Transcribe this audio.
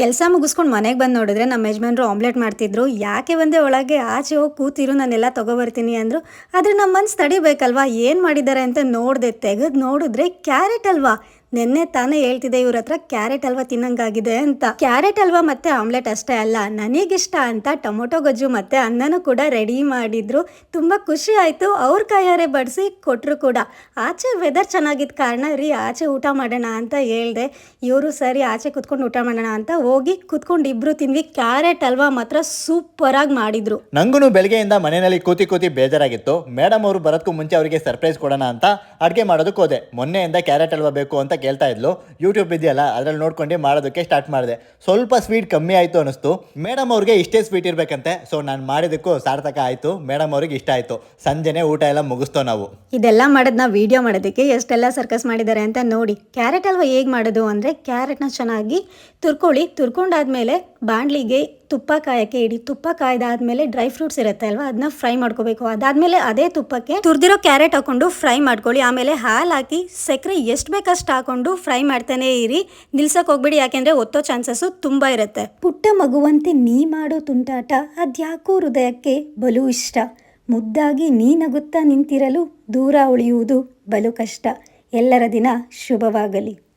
ಕೆಲಸ ಮುಗಿಸ್ಕೊಂಡು ಮನೆಗೆ ಬಂದು ನೋಡಿದ್ರೆ ನಮ್ಮ ಯಜಮಾನ್ರು ಆಮ್ಲೆಟ್ ಮಾಡ್ತಿದ್ರು. ಯಾಕೆ ಬಂದೆ ಒಳಗೆ? ಆಚೆ ಹೋಗಿ ಕೂತಿರು ನಾನೆಲ್ಲ ತೊಗೊಬರ್ತೀನಿ ಅಂದರು. ಆದರೆ ನಮ್ಮ ಮನ್ಸು ತಡಿಬೇಕಲ್ವಾ? ಏನು ಮಾಡಿದ್ದಾರೆ ಅಂತ ನೋಡಿದೆ, ತೆಗೆದು ನೋಡಿದ್ರೆ ಕ್ಯಾರೆಟ್ ಅಲ್ವಾ? ನಿನ್ನೆ ತಾನೇ ಹೇಳ್ತಿದೆ ಇವ್ರ ಹತ್ರ ಕ್ಯಾರೆಟ್ ಹಲ್ವಾ ತಿನ್ನಂಗಾಗಿದೆ ಅಂತ. ಕ್ಯಾರೆಟ್ ಹಲ್ವಾ ಮತ್ತೆ ಆಮ್ಲೆಟ್ ಅಷ್ಟೇ ಅಲ್ಲ, ನನಗಿಷ್ಟ ಅಂತ ಟೊಮೊಟೊ ಗೊಜ್ಜು ಮತ್ತೆ ಅನ್ನನೂ ಕೂಡ ರೆಡಿ ಮಾಡಿದ್ರು. ತುಂಬ ಖುಷಿ ಆಯಿತು, ಅವ್ರ ಕೈಯಾರೆ ಬಡಿಸಿ ಕೊಟ್ಟರು ಕೂಡ. ಆಚೆ ವೆದರ್ ಚೆನ್ನಾಗಿದ್ದ ಕಾರಣ ರೀ ಆಚೆ ಊಟ ಮಾಡೋಣ ಅಂತ ಹೇಳ್ದೆ. ಇವರು ಸರಿ ಆಚೆ ಕುತ್ಕೊಂಡು ಊಟ ಮಾಡೋಣ ಅಂತ ಹೋಗಿ ಕುತ್ಕೊಂಡು ಇಬ್ರು ತಿನ್ವಿ ಕ್ಯಾರೆಟ್ ಹಲ್ವಾ ಮಾತ್ರ ಸೂಪರಾಗಿ ಮಾಡಿದ್ರು. ನಂಗೂ ಬೆಳಗ್ಗೆಯಿಂದ ಮನೆಯಲ್ಲಿ ಕೂತಿ ಕೂತಿ ಬೇಜಾರಾಗಿತ್ತು. ಮೇಡಮ್ ಅವರು ಬರೋದಕ್ಕೂ ಮುಂಚೆ ಅವರಿಗೆ ಸರ್ಪ್ರೈಸ್ ಕೊಡೋಣ ಅಂತ ಅಡುಗೆ ಮಾಡೋದಕ್ಕೆ ಹೋದೆ. ಮೊನ್ನೆಯಿಂದ ಕ್ಯಾರೆಟ್ ಹಲ್ವಾ ಬೇಕು ಅಂತ ಕೇಳ್ತಾ ಇದ್ಲು. ಯೂಟ್ಯೂಬ್ ಇದೆಯಲ್ಲ, ಅದ್ರಲ್ಲಿ ನೋಡ್ಕೊಂಡು ಮಾಡೋದಕ್ಕೆ ಸ್ಟಾರ್ಟ್ ಮಾಡಿದೆ. ಸ್ವಲ್ಪ ಸ್ವೀಟ್ ಕಮ್ಮಿ ಆಯಿತು ಅನಿಸ್ತು ಮೇಡಮ್ ಅವ್ರಿಗೆ ಇಷ್ಟೇ ಸ್ವೀಟ್ ಇರಬೇಕಂತೆ. ಸೊ ನಾನು ಮಾಡಿದಕ್ಕೂ ಸಾರ್ಥಕ ಆಯಿತು. ಮೇಡಮ್ ಅವ್ರಿಗೆ ಇಷ್ಟ ಆಯಿತು. ಸಂಜೆನೆ ಊಟ ಎಲ್ಲ ಮುಗಿಸ್ತೋ ನಾವು. ಇದೆಲ್ಲ ಮಾಡೋದನ್ನ ವಿಡಿಯೋ ಮಾಡೋದಕ್ಕೆ ಎಷ್ಟೆಲ್ಲ ಸರ್ಕಸ್ ಮಾಡಿದ್ದಾರೆ ಅಂತ ನೋಡಿ. ಕ್ಯಾರೆಟ್ ಅಲ್ವಾ ಹೇಗೆ ಮಾಡೋದು ಅಂದರೆ ಕ್ಯಾರೆಟ್ನ ಚೆನ್ನಾಗಿ ತುರ್ಕೊಳ್ಳಿ. ತುರ್ಕೊಂಡಾದ್ಮೇಲೆ ಬಾಣಲಿಗೆ ತುಪ್ಪ ಕಾಯಕ್ಕೆ ಇಡಿ, ತುಪ್ಪ ಕಾಯ್ದಾದ್ಮೇಲೆ ಡ್ರೈ ಫ್ರೂಟ್ಸ್ ಇರುತ್ತೆ ಅಲ್ವಾ? ಅದನ್ನ ಫ್ರೈ ಮಾಡ್ಕೋಬೇಕು. ಅದಾದ್ಮೇಲೆ ಅದೇ ತುಪ್ಪಕ್ಕೆ ತುರ್ದಿರೋ ಕ್ಯಾರೆಟ್ ಹಾಕೊಂಡು ಫ್ರೈ ಮಾಡ್ಕೊಳ್ಳಿ. ಆಮೇಲೆ ಹಾಲು ಹಾಕಿ ಸಕ್ಕರೆ ಎಷ್ಟು ಬೇಕಷ್ಟು ಹಾಕೊಂಡು ಫ್ರೈ ಮಾಡ್ತಾನೆ ಇರಿ. ನಿಲ್ಸಕ್ಕೆ ಹೋಗ್ಬೇಡಿ. ಯಾಕೆಂದ್ರೆ ಒತ್ತೋ ಚಾನ್ಸಸ್ಸು ತುಂಬ ಇರುತ್ತೆ. ಪುಟ್ಟ ಮಗುವಂತೆ ನೀ ಮಾಡೋ ತುಂಟಾಟ ಅದ್ಯಾಕೋ ಹೃದಯಕ್ಕೆ ಬಲು ಇಷ್ಟ. ಮುದ್ದಾಗಿ ನೀ ನಗುತ್ತಾ ನಿಂತಿರಲು ದೂರ ಉಳಿಯುವುದು ಬಲು ಕಷ್ಟ. ಎಲ್ಲರ ದಿನ ಶುಭವಾಗಲಿ.